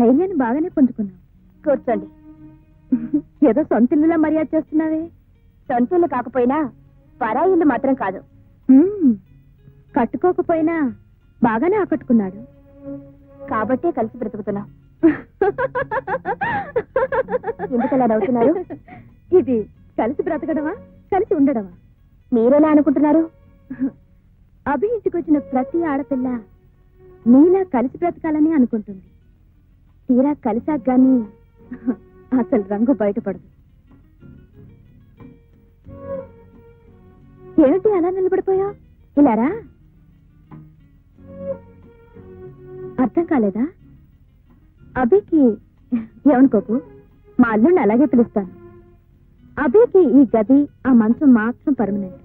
ధైర్యాన్ని బాగానే పుంజుకున్నావు కూర్చోండి. ఏదో సొంత ఇల్లులా మర్యాద చేస్తున్నావే. సొంతలు కాకపోయినా పరాయిల్లు మాత్రం కాదు. కట్టుకోకపోయినా బాగానే ఆకట్టుకున్నాడు. కాబట్టే కలిసి బ్రతుకుతున్నాం. ఎందుకలా నవ్వుతున్నారు? ఇది కలిసి బ్రతకడమా? కలిసి ఉండడమా? మీరెలా అనుకుంటున్నారు? అభి ఇంటికి వచ్చిన ప్రతి ఆడపిల్ల నీలా కలిసి బ్రతకాలని అనుకుంటుంది. తీరా కలిసాక గాని అసలు రంగు బయటపడదు. ఏమిటి అలా నిలబడిపోయా? ఇలారా? అర్థం కాలేదా? అభికి ఏమనుకోకు మా అల్లుడిని అలాగే పిలుస్తాను. అభికి ఈ గది ఆ మంచం మాత్రం పర్మనెంట్.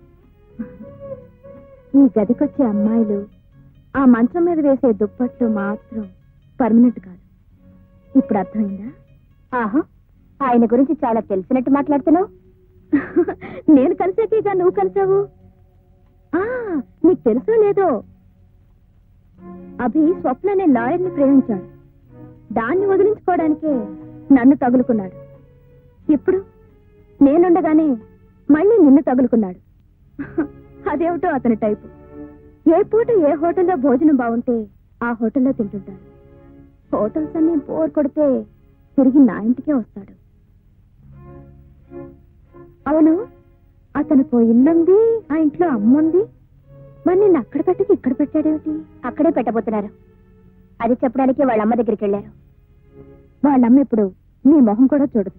ఈ గదికొచ్చే అమ్మాయిలు ఆ మంచం మీద వేసే దుప్పట్లు మాత్రం పర్మనెంట్ కాదు. ఇప్పుడు అర్థమైందా? ఆహా ఆయన గురించి చాలా తెలిసినట్టు మాట్లాడుతున్నావు. నేను కలిసాకేగా నువ్వు కలిసావు. ఆ నీకు తెలుసో లేదో? అభి స్వప్న అనే లాయర్ని ప్రేమించాడు. దాన్ని వదిలించుకోవడానికే నన్ను తగులుకున్నాడు. ఇప్పుడు నేనుండగానే మళ్ళీ నిన్ను తగులుకున్నాడు. అదేమిటో అతని టైపు. ఏ పూట ఏ హోటల్లో భోజనం బాగుంటే ఆ హోటల్లో తింటుంటాడు. హోటల్స్ అన్ని బోర్ కొడితే తిరిగి నా ఇంటికే వస్తాడు. అవును అతనికి ఇల్లుంది ఆ ఇంట్లో అమ్ముంది. మరి నిన్ను అక్కడ పెట్టకి ఇక్కడ పెట్టాడేమిటి? అక్కడే పెట్టబోతున్నారు. అది చెప్పడానికి వాళ్ళ అమ్మ దగ్గరికి వెళ్ళారు. వాళ్ళమ్మ ఇప్పుడు నీ మొహం కూడా చూడదు.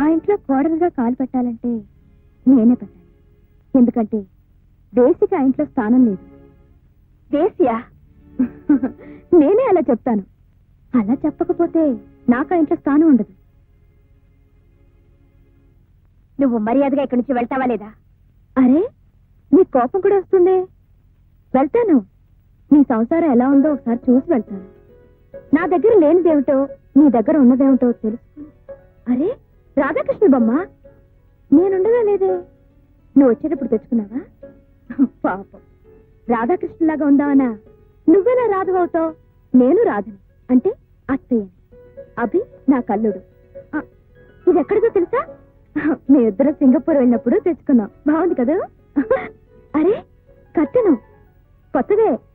ఆ ఇంట్లో కోడలుగా కాలు పెట్టాలంటే నేనే పెట్టాలి. ఎందుకంటే బేసిక్ ఆ ఇంట్లో స్థానం లేదు. దేశియా నేనే అలా చెప్తాను. అలా చెప్పకపోతే నాకు ఆ ఇంట్లో స్థానం ఉండదు. నువ్వు మర్యాదగా ఇక్కడి నుంచి వెళ్తావా లేదా? అరే నీ కోపం కూడా వస్తుంది. వెళ్తాను. నీ సంసారం ఎలా ఉందో ఒకసారి చూసి వెళ్తాను. నా దగ్గర లేనిదేమిటో నీ దగ్గర ఉన్నదేమిటో తెలుసు అరే రాధాకృష్ణ బొమ్మ నేనుండగా లేదే? నువ్వు వచ్చేటప్పుడు తెచ్చుకున్నావా? పాపం. రాధాకృష్ణలాగా ఉందావనా నువ్వెలా రాధవవుతావు నేను రాధని. అంటే అత్తయ్య. అభి నా కల్లుడు. ఆ, ఇది ఎక్కడిదో తెలుసా? మీ ఇద్దరు సింగపూర్ వెళ్ళినప్పుడు తెచ్చుకున్నాం. బాగుంది కదా? అరే కట్టెను. కొత్తదే.